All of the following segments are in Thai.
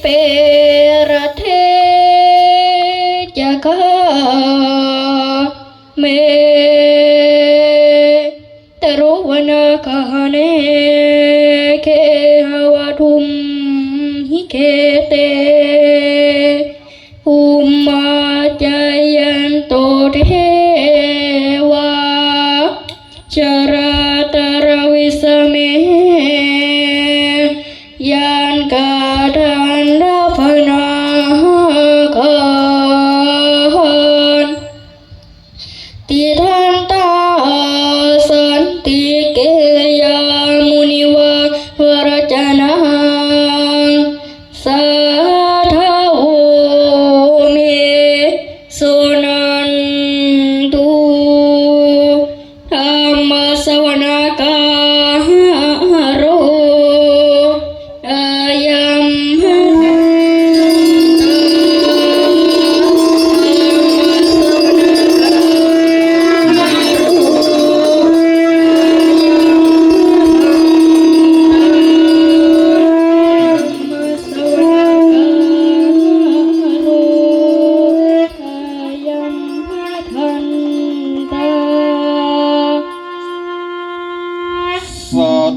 เประเทจะกาเมตรุวนาคหเนเขหวทุมฮิเคเตภูมมาใจยันโตเทวาจราตรวิสเมยา อ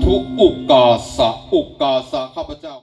ธุอุกาสะอุกาสะข้าพเจ้า